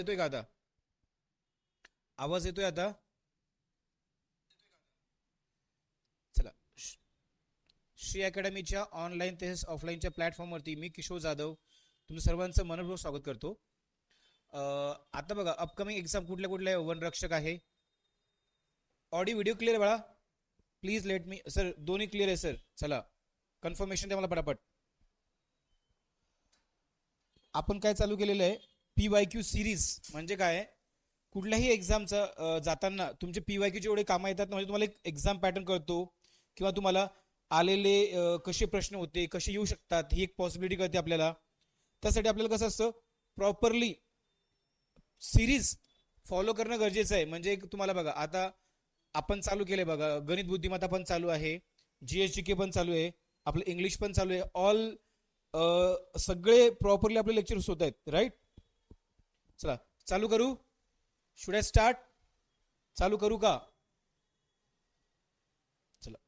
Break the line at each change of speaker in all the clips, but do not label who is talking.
येतोय का आता? आवाज येतोय आता? चला. श्री अकॅडमीच्या ऑनलाईन तसेच ऑफलाईनच्या प्लॅटफॉर्मवरती मी किशोर जाधव तुम्ही सर्वांचं मनपूर्वक स्वागत करतो. आता बघा अपकमिंग एक्झाम कुठल्या कुठल्या आहे? वनरक्षक आहे. ऑडिओ व्हिडिओ क्लिअर आहे बाळा? प्लीज लेट मी सर दोन्ही क्लिअर आहे सर चला. कन्फर्मेशन द्या मला पटापट. आपण काय चालू केलेलं आहे? पी वाय क्यू सिरीज म्हणजे काय? कुठल्याही एक्झामचं जाताना तुमचे पी वाय क्यूचे एवढे कामं येतात म्हणजे तुम्हाला एक एक्झाम पॅटर्न कळतो किंवा तुम्हाला आलेले कसे प्रश्न होते कसे येऊ शकतात ही एक पॉसिबिलिटी कळते आपल्याला. त्यासाठी आपल्याला कसं असतं प्रॉपरली सिरीज फॉलो करणं गरजेचं आहे. म्हणजे तुम्हाला बघा आता आपण चालू केले बघा गणित बुद्धिमत्ता पण चालू आहे जी एस जी के पण चालू आहे आपलं इंग्लिश पण चालू आहे ऑल सगळे प्रॉपरली आपले लेक्चर्स होत आहेत राईट चला चालू करू? शुड आय स्टार्ट चालू करू का? चला.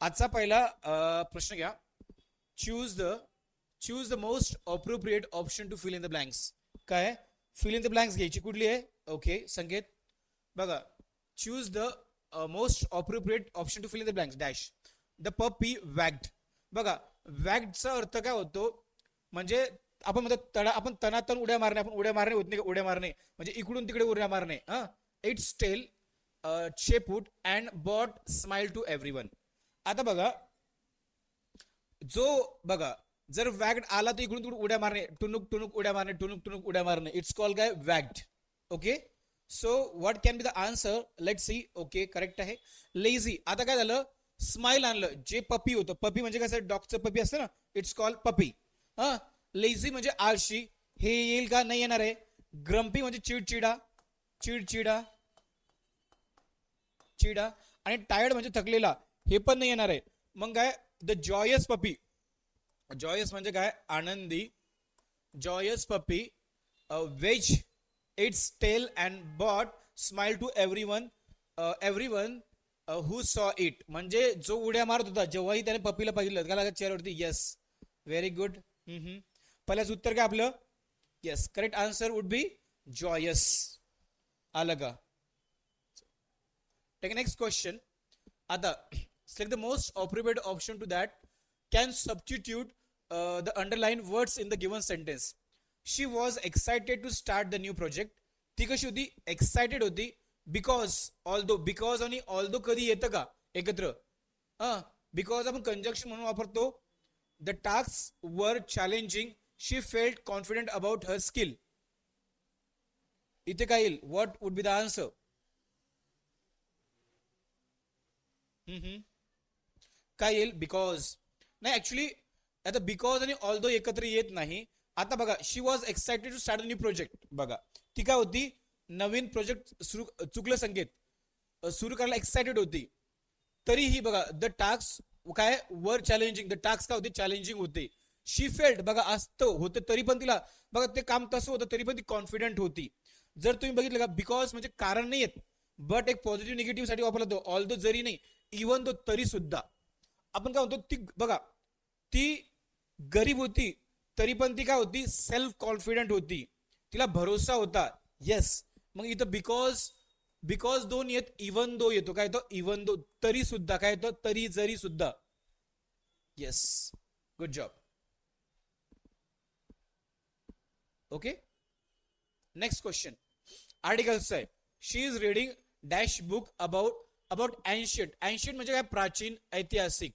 आजचा पहिला प्रश्न घ्या. Choose the choose the most appropriate option to fill in the blanks काय फिल इन द ब्लँक्स घ्यायची कुठली आहे? ओके संकेत. बघा choose the most appropriate option to fill in the blanks dash the puppy wagged बघा वॅग्डचा अर्थ काय होतो? म्हणजे आपण म्हणतो तडा आपण तणातण उड्या मारणे आपण उड्या मारणे होत नाही उड्या मारणे. म्हणजे इकडून तिकडे उड्या मारणे. हा? इट्स टेल शेपूट and but smile to everyone आता बघा जो बघा जर वॅग्ड आला तर इकडून तिकडून उड्या मारणे टुनुक टुनुक उड्या मारणे टुनुक टुनुक उड्या मारणे. इट्स कॉल काय? Wagged. Okay so what can be the answer let see okay correct आहे. लेझी आता काय झालं? स्माइल आणलं. जे पपी होतं. पपी म्हणजे कसं? डॉगचं पपी असतं ना? इट्स कॉल पपी हा? लेझी म्हणजे आळशी. हे येईल का? नाही येणार आहे. ग्रम्पी म्हणजे चिडचिडा. चिडचिडा. चिडा आणि टायर्ड म्हणजे थकलेला. हे पण नाही येणार आहे. मग काय? द जॉयस पपी जॉयस म्हणजे काय? आनंदी. Joyous puppy wags its tail and but smile to everyone everyone who saw it म्हणजे जो उड्या मारत होता जेव्हाही त्याने पपीला पाहिलं त्याला चेअरवरती येस व्हेरी गुड पहिल्याच उत्तर काय आपलं? Yes correct answer would be joyous आलं का टेक नेक्स्ट क्वेश्चन आता select the most appropriate option to that can substitute the underline words in the given sentence she was excited to start the new project ती कशी होती? Excited होती because although because आणि although कधी येतं का? एकत्र. Because आपण कंजक्शन म्हणून वापरतो. The task were challenging she felt confident about her skill इथे काय येईल? What would be the answer काय येईल? बिकॉज नाही ऍक्च्युली आता बिकॉज आणि ऑल दो एकत्र येत नाही आता बघा she was excited to start new project बघा ती काय होती? नवीन प्रोजेक्ट सुरू चुकलं संकेत. सुरू करायला एक्साइटेड होती. तरीही बघा द टास्क काय? वर चॅलेंजिंग द टास्क काय होते? चॅलेंजिंग होते. शी फेल्ट बघा असतं होतं तरी पण तिला बघा ते काम तसं होतं तरी पण ती कॉन्फिडंट होती. जर तुम्ही बघितलं का बिकॉज म्हणजे कारण नाही येत बट एक पॉझिटिव्ह निगेटिव्हसाठी वापरला तो ऑल दो जरी नाही इवन दो तरी सुद्धा. आपण काय म्हणतो ती बघा ती गरीब होती तरी पण ती काय होती सेल्फ कॉन्फिडंट होती. तिला भरोसा होता येस मग इथं बिकॉज बिकॉज दोन येत इवन दो येतो. काय येतो? इवन दो तरी सुद्धा. काय येतो? तरी जरी सुद्धा. Yes good job okay next question article आहे she is reading dash book about about ancient ancient म्हणजे काय? प्राचीन ऐतिहासिक.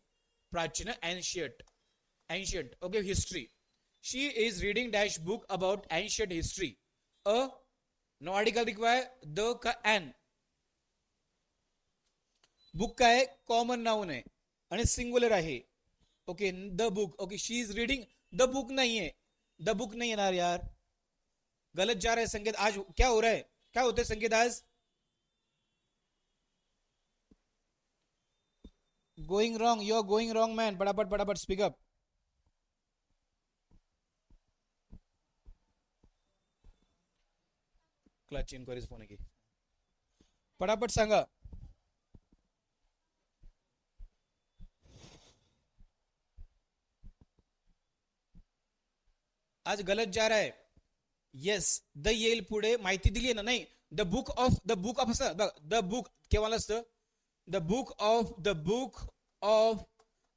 प्राचीन ancient ancient okay history she is reading dash book about ancient history a no article require the का an book काय common noun आहे. आणि सिंग्युलर आहे. Okay the book okay she is reading the book नाहीये. The book नाही येणार यार. गलत जा रहा है संगीत आज क्या हो रहा है? क्या होते संगीत आज? Going wrong you are going wrong man फटाफट फटाफट speak up clutch inquiries phone की. पटापट सांगा. आज गलत जा रहा है. येस द येईल पुढे माहिती दिली आहे ना? नाही the book of the book of असं द बुक केव्हा असतं? The book of the book of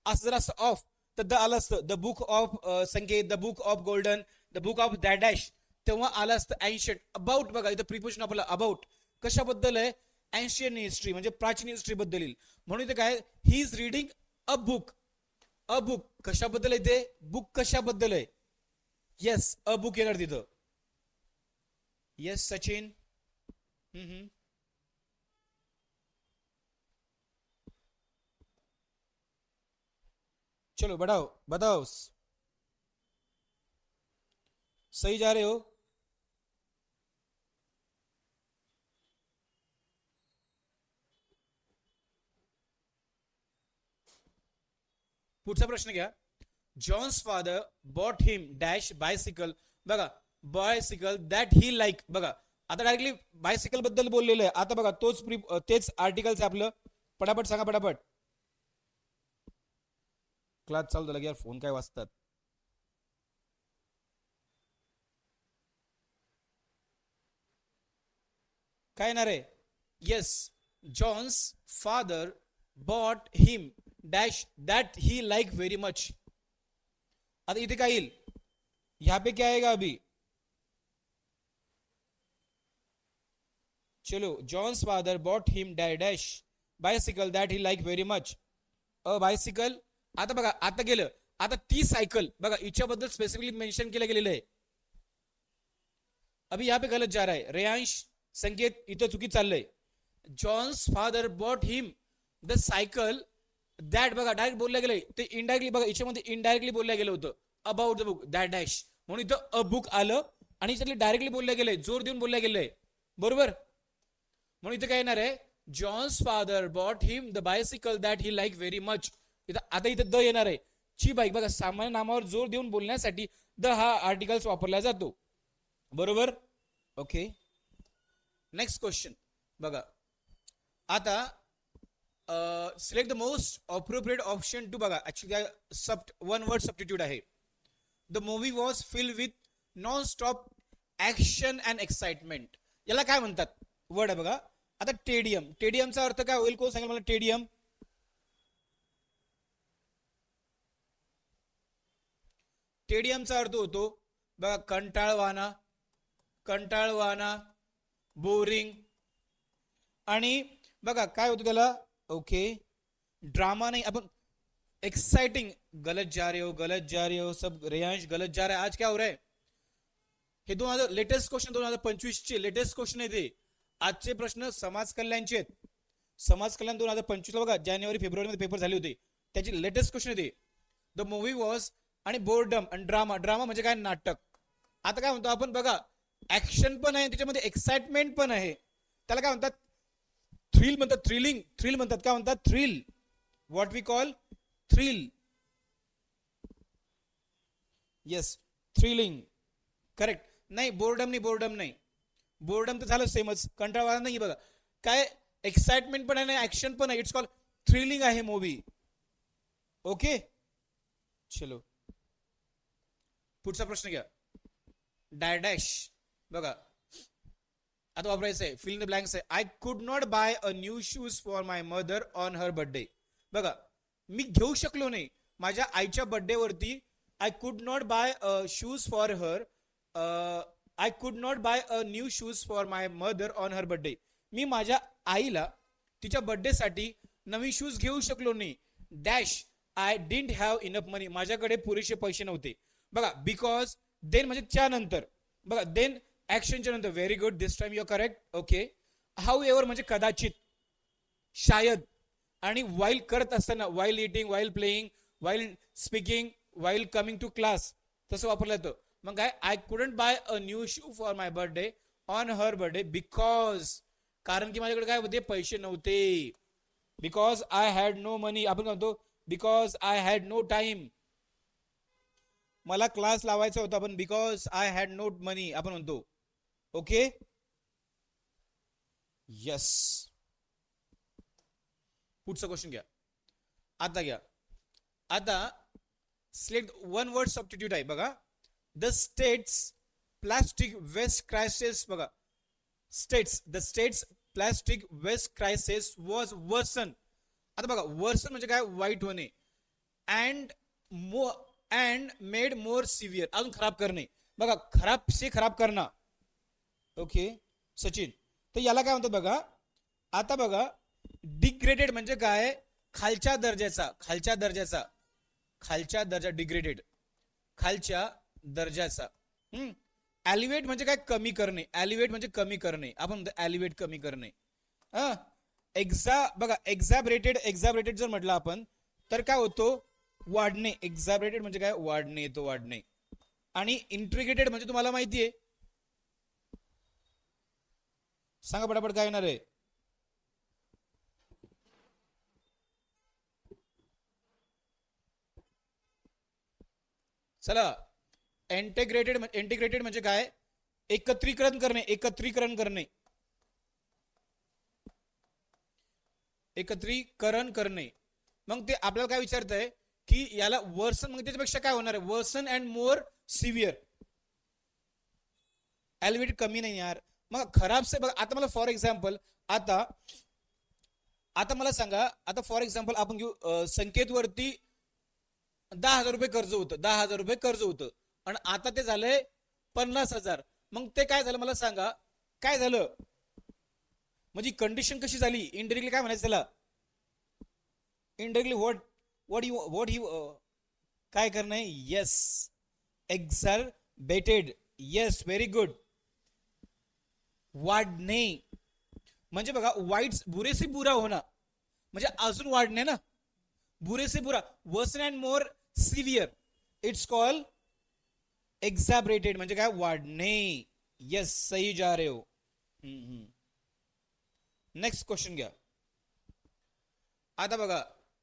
असं जर असं ऑफ तर द आलं असतं. The book of Sanket the book of golden the book of that dash तेव्हा आलं असतं अँशियंट अबाउट बघा इथं प्रिपोजिशन आपलं अबाउट कशाबद्दल आहे? अँशियन हिस्ट्री म्हणजे प्राचीन हिस्ट्री बद्दल येईल. म्हणून इथे काय? He is reading a book a book कशाबद्दल आहे ते? बुक कशाबद्दल आहे? येस अ बुक येणार तिथं. येस सचिन हम्म, हम्म. चलो बढ़ाओ बताओ। सही जा रहे हो। पुढचा प्रश्न घ्या John's father bought him dash bicycle बघा बायसिकल दॅट ही लाईक बघा आता डायरेक्टली बायसिकलबद्दल बोललेलं आहे. आता बघा तोच प्री तेच आर्टिकल्स आपलं. पटापट सांगा पटापट. क्लास चालू झाला की यार फोन काय वाचतात काय येणार आहे? Yes John's father bought him dash that he like very much आता इथे काय येईल? ह्यापैकी पे क्या आएगा अभी? चलो John's father bought him dash bicycle that he like very much a bicycle आता बघा आता गेलं. आता ती सायकल बघा हिच्याबद्दल स्पेसिफिकली मेन्शन केलं गेलेलं आहे. अभी यहाँ पे गलत जा रहा है. रेयांश संकेत इथं चुकी चाललंय. John's father bought him the cycle that बघा डायरेक्ट बोललं गेलंय. ते इनडायरेक्टली बघा याच्यामध्ये इनडायरेक्टली बोललं गेलं होतं. About the book that dash म्हणून इथं अ बुक आलं आणि याच्यातले डायरेक्टली बोललं गेलंय. जोर देऊन बोललं गेलंय. बरोबर? म्हणून इथं काय येणार आहे? John's father bought him the bicycle that he like very much इथं आता इथं द येणार आहे. ची बाईक बघा सामान्य नामावर जोर देऊन बोलण्यासाठी द हा आर्टिकल्स वापरला जातो. बरोबर? ओके नेक्स्ट क्वेश्चन बघा. आता select the most appropriate option two बघा. ऍक्च्युली सब वन वर्ड सबस्टिट्यूट आहे. The movie was fill with non stop action and excitement याला काय म्हणतात? वर्ड आहे बघा. आता टेडियम. टेडियमचा अर्थ काय होईल? कोण सांगेल मला? टेडियम. टेडियमचा अर्थ होतो बघा कंटाळवाना कंटाळवाना बोरिंग. आणि बघा काय होतं त्याला? ओके. ड्रामा नाही आपण एक्साइटिंग गलत जा रहे हो गलत जा रहे हो सब रेयांश गलत जा रहा है. आज क्या हो रहा है? हे दोन हजार लेटेस्ट क्वेश्चन दोन हजार पंचवीस चे लेटेस्ट क्वेश्चन आहे ते. आजचे प्रश्न समाज कल्याणचे आहेत. समाज कल्याण दोन हजार पंचवीस बघा जानेवारी फेब्रुवारीमध्ये पेपर झाले होते. त्याचे लेटेस्ट क्वेश्चन होते ते द मूवी वॉज आणि बोर्डम आणि ड्रामा ड्रामा म्हणजे काय? नाटक. आता काय म्हणतो आपण? बघा ऍक्शन पण आहे त्याच्यामध्ये एक्साइटमेंट पण आहे. त्याला काय म्हणतात? थ्रिल म्हणतात थ्रिलिंग थ्रिल म्हणतात. काय म्हणतात? Thrill what we call thrill yes thrilling correct नाही बोर्डम नाही बोर्डम नाही. बोर्डम तर झालं सेमच कंटाळवाला नाही बघा. काय एक्साइटमेंट पण आहे ना ऍक्शन पण आहे. इट्स कॉल थ्रिलिंग आहे मूवी ओके चलो. पुढचा प्रश्न घ्या. डायडॅश बघा. आता वापरायचं आहे फिल द ब्लँक्स आहे. I could not buy a new shoes for my mother on her birthday बघा. मी घेऊ शकलो नाही. माझ्या आईच्या बर्थडे वरती I could not buy a shoes for her I could not buy a new shoes for my mother on her birthday मी माझ्या आईला तिच्या बर्थडेसाठी नवीन शूज घेऊ शकलो नाही. Dash I didn't have enough money माझ्याकडे पुरेसे पैसे नव्हते. बघा बिकॉज देन म्हणजे त्यानंतर. बघा देन ऍक्शनच्या नंतर. Very good this time your correct okay however म्हणजे कदाचित शायद आणि वाईल करत असताना while eating while playing while speaking while coming to class तसं वापरलं जातं. मग काय I couldn't buy a new shoe for my birthday on her birthday because कारण की माझ्याकडे काय होते पैसे नव्हते. Because I had no money आपण म्हणतो because I had no time मला क्लास लावायचा होता पण because I had no money आपण म्हणतो ओके यस पुढचं क्वेश्चन घ्या. आता घ्या. आता सिलेक्ट वन वर्ड सबस्टिट्यूट आहे बघा. The states plastic waste crisis बघा. States the states plastic waste crisis was worsen आता बघा वर्सन म्हणजे काय? वाईट होणे. अँड मो अँड मेड मोर सिव्हिअर अजून खराब करणे. बघा खराब से खराब करणं ओके सचिन. तर याला काय म्हणतात बघा? आता बघा डिग्रेडेड म्हणजे काय? खालच्या दर्जाचा खालच्या दर्जाचा. खालच्या दर्जा डिग्रेडेड खालच्या दर्जाचा. हम्म. ॲलिवेट म्हणजे काय? कमी करणे. ॲलिवेट म्हणजे कमी करणे. आपण म्हणतो ॲलिवेट कमी करणे. हा? एक्झा बघा एक्झॅबरेटेड एक्झॅबरेटेड जर म्हटलं आपण तर काय होतो? वाढणे. एक्झॅबरेटेड म्हणजे काय? वाढणे येतो वाढणे. आणि इंट्रिग्रेटेड म्हणजे तुम्हाला माहिती आहे. सांगा पटापट काय येणार आहे. चला. इंटेग्रेटेड इंटिग्रेटेड म्हणजे काय? एकत्रीकरण करणे एकत्रीकरण करणे. एकत्रीकरण करणे. मग ते आपल्याला काय विचारत आहे की याला वर्सन मग त्याच्यापेक्षा काय होणार आहे? Worsen and more severe elevated कमी नाही यार. मग खराब से बघा आता मला फॉर एक्झाम्पल आता आता मला सांगा आता फॉर एक्झाम्पल आपण घेऊ संकेतवरती दहा हजार रुपये कर्ज होतं. दहा हजार रुपये कर्ज होतं. आणि आता ते झालंय पन्नास हजार. मग ते काय झालं मला सांगा? काय झालं? म्हणजे कंडिशन कशी झाली? इनडिरेक्टली काय म्हणायचं त्याला? Indirectly what what you what you काय करणं? आहे yes exacerbated yes very good वाढणे. म्हणजे बघा वाईट बुरेसे बुरा होणं. म्हणजे अजून वाढणे ना. बुरेसे बुरा worsen and more severe it's call exacerbated म्हणजे काय? वाढणे येस सही जा रे हो. नेक्स्ट क्वेश्चन घ्या. आता बघा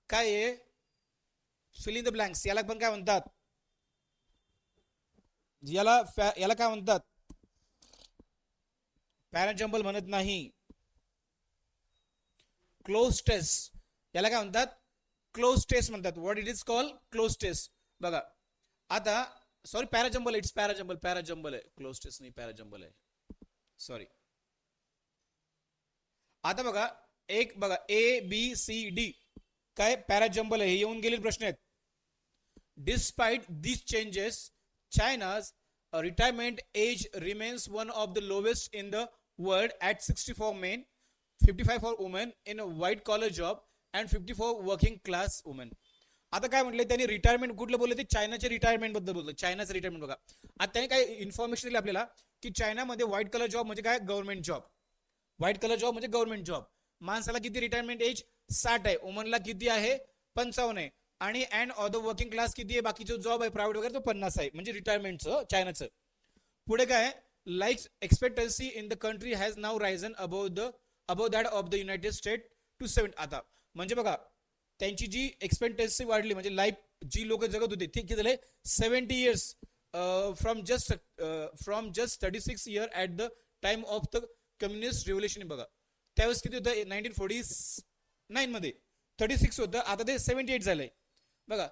काय आहे? फिलिंग द ब्लँक्स याला पण काय म्हणतात? याला याला काय म्हणतात? पॅराजम्बल म्हणत नाही. क्लोज टेस्ट याला काय म्हणतात? क्लोज टेस्ट म्हणतात. What it is call cloze test बघा. आता सॉरी पॅराजंबल आहे इट्स पॅराजंबल पॅराजंबल आहे क्लोज टेस्ट नाही पॅराजंबल आहे सॉरी आता बघा एक बघा ए बी सी डी काय पॅराजंबल आहे हे येऊन गेले प्रश्न आहेत. Despite this changes China's retirement age remains one of the lowest in the world at sixty four men fifty five for women in a white collar job and fifty four working class women आता काय म्हटलं त्यांनी retirement कुठलं बोलले ते? चायनाच्या रिटायरमेंटबद्दल बोललं. चायनाचं retirement बघा. आता त्यांनी काय इन्फॉर्मेशन दिली आपल्याला की चायनामध्ये व्हाईट कलर जॉब म्हणजे काय? Government job white collar job म्हणजे गव्हर्नमेंट जॉब माणसाला किती रिटायरमेंट एज साठ आहे. वुमनला किती आहे? पंचावन्न आहे. आणि and or the working class किती आहे? बाकीचे जॉब आहे प्रायव्हेट वगैरे तो पन्नास आहे. म्हणजे रिटायरमेंटचं चायनाचं. पुढे काय life expectancy in the country has now risen above the above that of the United State to seven आता म्हणजे बघा त्यांची जी एक्सपेक्टन्सी वाढली म्हणजे लाईफ जी लोक जगत होते ते किती झाले seventy years from just from just thirty six year at the time of the communist revolution बघा. त्यावेळेस किती होतं? नाईन्टीन फोर्टी नाईन मध्ये. थर्टी सिक्स होतं आता ते सेव्हन्टी एट झालंय. बघा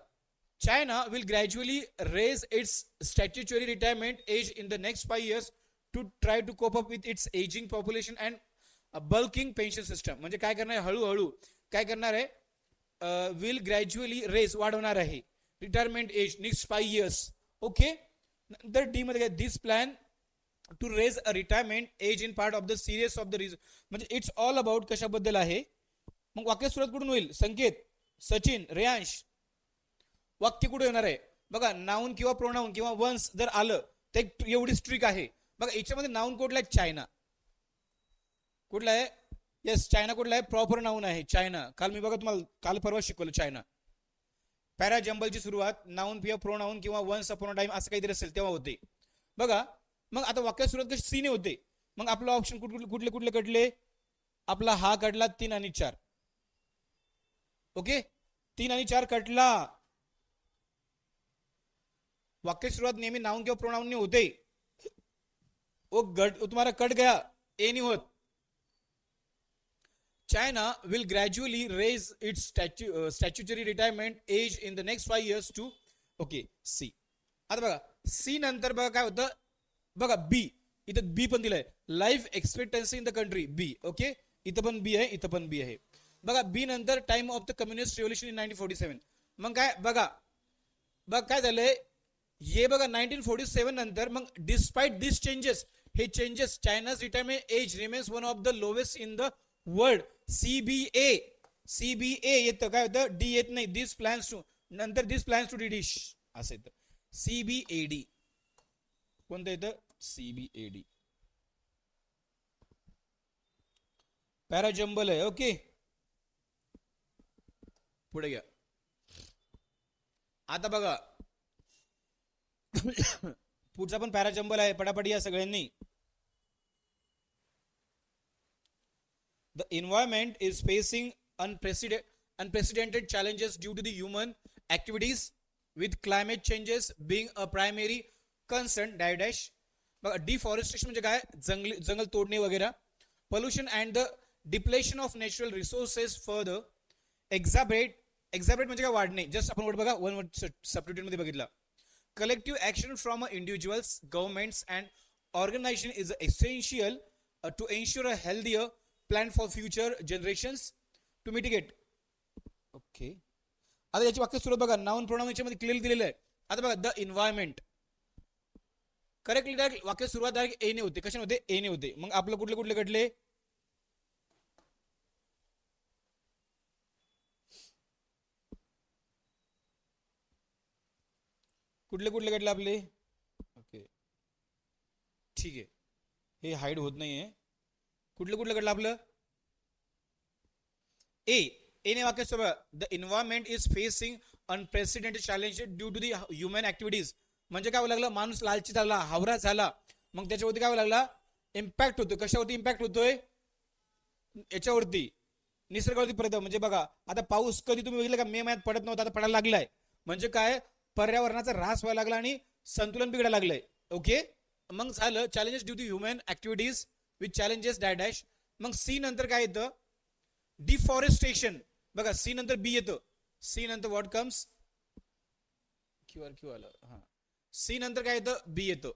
China will gradually raise its statutory retirement age in the next five years to try to cope up with its ageing population and bulking pension system म्हणजे काय करणार आहे? हळूहळू. काय करणार आहे? विल ग्रॅज्युअली रेस वाढवणार आहे. Retirement age next five years okay नंतर डी मध्ये काय this plan to raise a retirement age in part of the serious of the reason म्हणजे इट्स ऑल अबाउट कशाबद्दल आहे? मग वाक्य सुरुवात कुठून होईल? संकेत सचिन रेयांश. वाक्य कुठे येणार आहे? बघा नाऊन किंवा प्रोनाऊन किंवा वन्स जर आलं तर एक एवढी स्ट्रिक आहे. बघा याच्यामध्ये नाऊन कुठला आहे? चायना कुठला आहे? येस चायना कुठला आहे? प्रॉपर नाऊन आहे. चायना काल मी बघा तुम्हाला काल परवा शिकवलं चायना पॅरा जंबलची सुरुवात नाऊन पिओ प्रो नाऊन किंवा वन्स अपॉन टाइम असं काहीतरी असेल तेव्हा होते. बघा मग आता वाक्याची सुरुवात कशी? सीने होते. मग आपलं ऑप्शन कुठले कुठले कुठले कटले? आपला हा कटला तीन आणि चार. ओके तीन आणि चार कटला. वाक्य सुरुवात नेहमी नाऊन किंवा प्रोनाऊन होते. ओ गट तुम्हाला कट गया. ए नाही होत. China will gradually raise its statu- uh, statutory retirement age in the next five years to okay C. आता बघा सी नंतर बघा काय होतं? बघा बी इथं बी पण दिलंय. Life expectancy in the country B okay इथं पण बी आहे इथं पण बी आहे. बघा बी नंतर time of the communist revolution in nineteen forty seven मग काय? बघा. बघ काय झालंय? हे बघा नाईन्टीन फोर्टी सेव्हन नंतर मग डिस्पाइट दिस चेंजेस हे changes China's retirement age remains one of the lowest in the world CBA CBA येतं काय होतं? डी येत नाही. दिस प्लॅन्स टू नंतर दिस प्लॅन्स टू डिडिश असं येतं. सीबीएडी कोणतं येतं? सीबीएडी पॅराजंबल आहे ओके. पुढे घ्या. आता बघा. पुढचा पण पॅराजंबल आहे पटापटी या सगळ्यांनी. the environment is facing unprecedented unprecedented challenges due to the human activities with climate changes being a primary concern dash बघा डिफॉरेस्टेशन म्हणजे काय जंगल जंगल तोडणे वगैरे pollution and the depletion of natural resources further exacerbate exacerbate म्हणजे काय वाढणे just आपण word बघा वन वर्ड सबस्टिट्यूट मध्ये बघितला collective action from uh, individuals, governments, and organization is essential uh, to ensure a healthier plan for future generations to mitigate okay आता याची वाक्य सुरू बघा. नाऊन प्रोनाऊन याच्यामध्ये क्लिअर दिलेलं आहे. आता बघा द इन्व्हायरमेंट करेक्टली डायरेक्ट वाक्य सुरुवात डायरेक्ट एने होते. कशा होते एने होते. मग आपलं कुठले कुठले घडले? कुठले कुठले घडले आपले? ओके ठीक आहे. हे हाईड होत नाहीये. कुठलं कुठलं कडलं आपलं? ए एने वाक्य सोबत the environment is facing unprecedented challenge due to the human activities म्हणजे काय लागलं? माणूस लालची झाला हावरा झाला. मग त्याच्यावरती काय लागला? इम्पॅक्ट होतो कशावरती इम्पॅक्ट होतोय? याच्यावरती. निसर्गावरती परिणाम म्हणजे बघा आता पाऊस कधी तुम्ही बघितलं का? मे महिन्यात पडत नव्हता आता पडायला लागलाय. म्हणजे काय? पर्यावरणाचा ऱ्हास व्हायला लागला आणि संतुलन बिघडायला लागलंय. ओके मग झालं challenges due to human activities with challenges डॅ dash मग सी नंतर काय येतं? डिफॉरेस्टेशन बघा सी नंतर बी येतं. सी नंतर what comes Q R Q आलं. हा. सी नंतर काय येतं? बी येतं.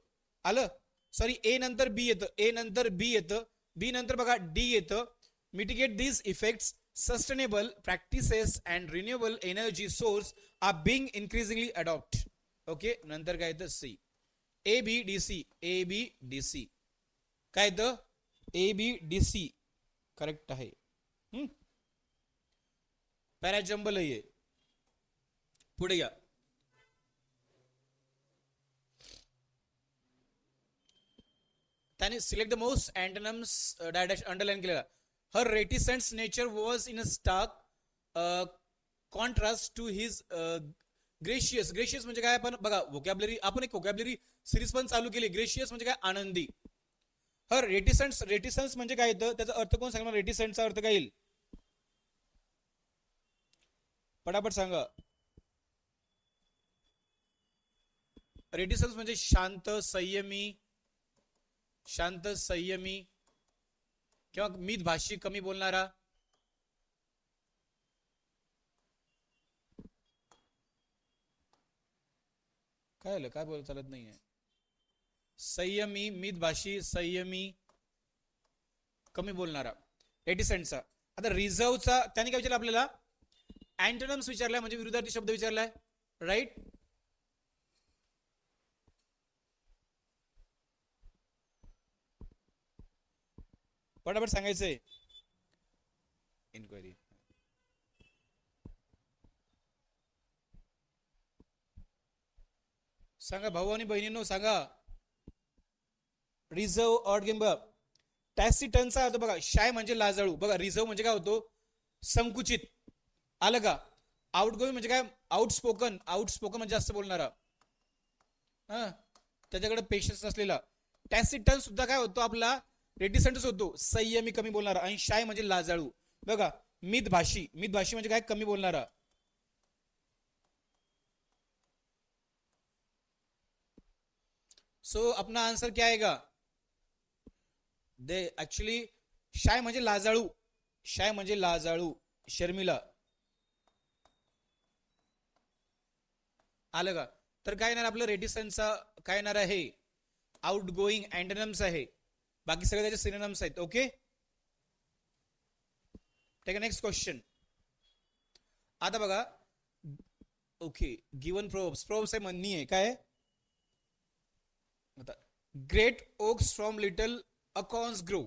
आलं? सॉरी ए नंतर बी येतं. ए नंतर बी येतं. बी नंतर बघा डी येतं. Mitigate these effects sustainable practices and renewable energy source are being increasingly adopt okay नंतर काय येतं? C A B D C A B D C काय येतं? A B D C correct आहे. पॅराजंबल आहे पुढे घ्या त्याने सिलेक्ट द मोस्ट अँटनम्स डायडॅश अंडरलाईन केलेला. Her reticence nature was in a stark contrast to his gracious gracious म्हणजे काय आपण बघा वोकॅबलरी आपण एक वोकॅबलरी सिरीज पण चालू केली. ग्रेशियस म्हणजे काय? आनंदी. हर रेटिसन्स रेटिसन्स म्हणजे काय येतं? त्याचा अर्थ कोण सांगणार? रेटिसन्सचा अर्थ काय येईल? पटापट सांगा. रेटिसन्स म्हणजे शांत संयमी शांत संयमी किंवा मीत भाषी कमी बोलणारा. काय आलं? काय बोल चालत नाहीये? संयमी मित भाषी संयमी कमी बोलणारा. रेटिसेंटचा आता रिझर्वचा त्याने काय विचारलं आपल्याला? अँटोनम्स विचारलाय म्हणजे विरुद्धार्थी शब्द विचारलाय. राईट पटापट सांगायचंय. इन्क्वायरी सांगा भाऊ आणि बहिणींनो सांगा. रिझर्व ऑड गेम बघा. टॅसिटनचा होतो बघा शाय म्हणजे लाजाळू. बघा रिझर्व म्हणजे काय होतो? संकुचित. आलं का? आउट गोईंग म्हणजे काय? आउट स्पोकन आउट स्पोकन म्हणजे जास्त बोलणारा. हा? त्याच्याकडे पेशन्स असलेला टॅसिटन सुद्धा काय होतो? आपला रेडिसंटच होतो. संयमी कमी बोलणारा आणि शाय म्हणजे लाजाळू. बघा मित भाषी मित भाषी म्हणजे काय? कमी बोलणारा. सो अपना आंसर क्या आएगा दे ऍक्च्युली शाय म्हणजे लाजाळू. शाय म्हणजे लाजाळू. शर्मिला. आलं का? तर काय येणार आपलं रेडिसनचा काय येणार आहे? आउट गोईंग अँडनम्स आहे. बाकी सगळे त्याचे सिनेनम्स आहेत. ओके टेक नेक्स्ट क्वेश्चन आता बघा. ओके गिवन प्रोब्स प्रोब्स आहे म्हणणी आहे. काय आता great oaks from little acorns grow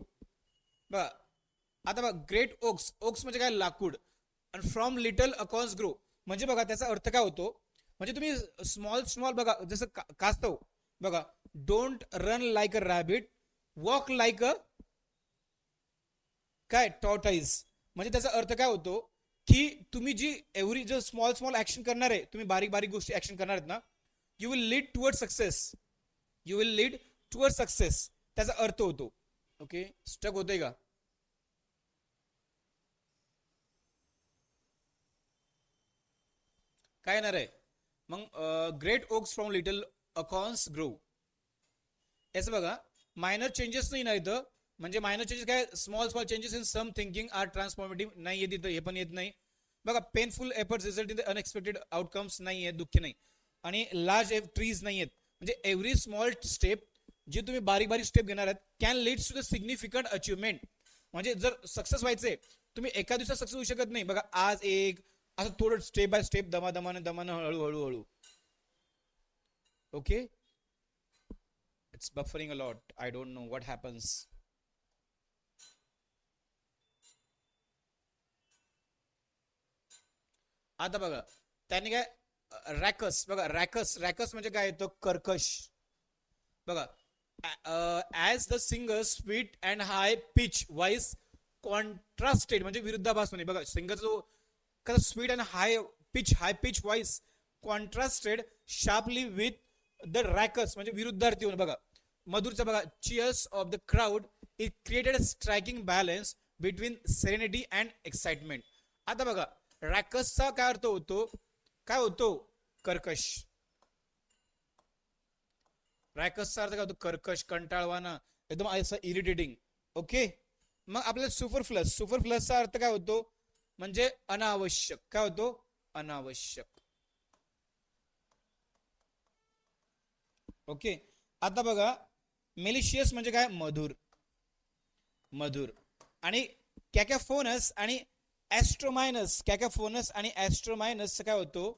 बघा आता बघा ग्रेट ओक्स ओक्स म्हणजे काय? लाकूड. आणि फ्रॉम लिटल अकॉन्स ग्रो म्हणजे बघा त्याचा अर्थ काय होतो? म्हणजे तुम्ही स्मॉल स्मॉल बघा जसं कास्तव. बघा don't run like a rabbit walk like a काय? टॉटाईज म्हणजे त्याचा अर्थ काय होतो? की तुम्ही जी एव्हरी जो स्मॉल स्मॉल ऍक्शन करणार आहे तुम्ही बारीक बारीक गोष्टी ऍक्शन करणार आहेत ना you will lead toward success you will lead toward success त्याचा अर्थ होतो. ओके स्टक होतोय का? काय येणार आहे? मग great oaks from little acorns grow याचं बघा मायनर चेंजेस नाही ना इथं. म्हणजे मायनर चेंजेस काय? Small small changes in some thinking are transformative नाही येत इथं हे पण येत नाही. बघा painful effort result in the unexpected outcomes नाही आहेत दुःखी नाही. आणि लार्ज ट्रीज नाही आहेत म्हणजे एव्हरी स्मॉल स्टेप जे तुम्ही बारीक बारीक स्टेप घेणार आहेत can leads to the significant achievement म्हणजे जर सक्सेस व्हायचे तुम्ही एका दिवसात सक्सेस होऊ शकत नाही. बघा आज एक असं थोडं स्टेप बाय स्टेप दमा दमानं दमानं हळू हळू okay it's buffering a lot I don't know what happens आता बघा त्याने काय रॅकस बघा रॅकस रॅकस म्हणजे काय येतो? कर्कश. बघा as the singer sweet and high pitch voice contrasted म्हणजे विरुद्धाभास म्हणे. बघा सिंगर जो कसा sweet and high pitch high pitch voice contrasted sharply with the raucous म्हणजे विरुद्धार्थी होऊन बघा मधुरचा बघा cheers of the crowd it created striking balance between serenity and excitement आता बघा रॅकसचा काय अर्थ होतो? काय होतो? कर्कश. रॅकसचा अर्थ काय होतो? कर्कश कंटाळवाना एकदम असं इरिटेटिंग ओके मग आपल्याला सुपर प्लस सुपर अर्थ काय होतो? म्हणजे अनावश्यक. काय होतो? अनावश्यक. ओके आता बघा मेलिशियस म्हणजे काय? मधुर. मधुर. आणि कॅकॅफोनस आणि ऍस्ट्रोमायनस कॅकॅफोनस आणि ऍस्ट्रोमायनस काय होतो?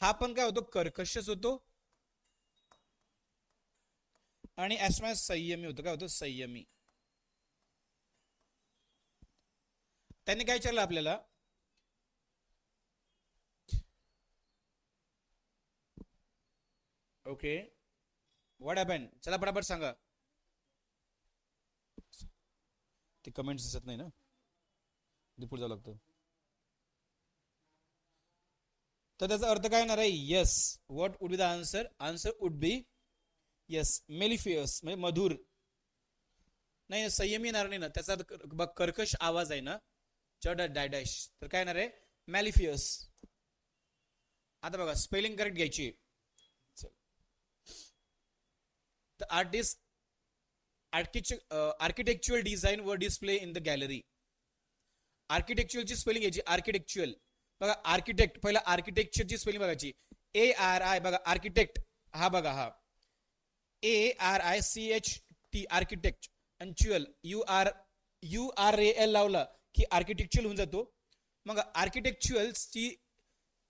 हा पण काय होतो? कर्कशच होतो. आणि ऍस्ट्रोमायनस संयमी होतं. काय होतं? संयमी. त्यांनी काय विचारलं आपल्याला? ओके. व्हॉट हॅपन चला बराबर सांगा. ते कमेंट्स दिसत नाही ना? ते पुढे जावं लागतं. तर त्याचा अर्थ काय होणार आहे? Yes what would be the answer answer would be yes mellifluous म्हणजे मधुर. नाही संयमी येणार नाही ना. त्याचा बघ कर्कश आवाज आहे ना. चड डायडॅश तर काय येणार आहे? मॅलिफियस आता बघा स्पेलिंग करेक्ट घ्यायची. द आर्टिस्ट architect- डिझाईन व display in the gallery the आर्किटेक्चुअलची स्पेलिंग घ्यायची. आर्किटेक्चुअल बघा आर्किटेक्ट पहिला आर्किटेक्चरची स्पेलिंग बघायची. ए आर आय बघा आर्किटेक्ट हा बघा हा. A R I C H T architectural U R U R A L लावला की आर्किटेक्च्युअल होऊन जातो. मग आर्किटेक्चुअलची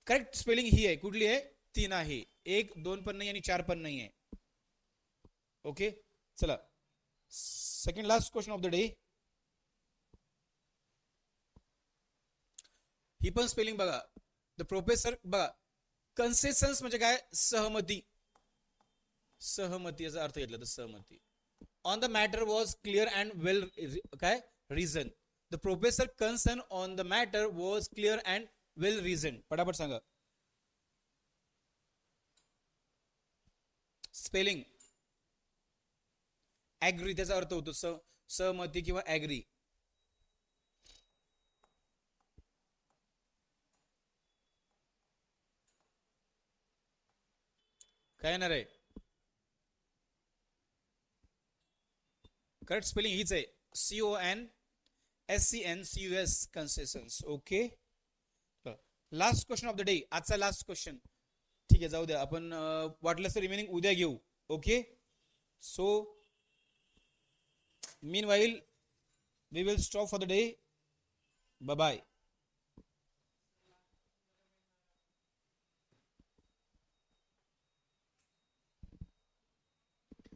करेक्ट स्पेलिंग ही आहे. कुठली आहे? तीन आहे. एक दोन पण नाही आणि चार पण नाही आहे. ओके चला. Second last question of the day ही पण स्पेलिंग बघा. द प्रोफेसर बघा. कन्सेसन्स म्हणजे काय? सहमती. सहमती याचा अर्थ घेतला तर सहमती. On the matter was clear and well काय? Reason the professor concern on the matter was clear and well reason पटापट सांगा. स्पेलिंग ऍग्री त्याचा अर्थ होतो सहमती किंवा ऍग्री काय येणार आहे? करेक्ट स्पेलिंग हीच आहे C O N S C N C U S consensus okay last question of the day आजचा लास्ट क्वेश्चन ठीक आहे जाऊ द्या. आपण वाटलं तर रिमेनिंग उद्या घेऊ. Okay so meanwhile we will stop for the day bye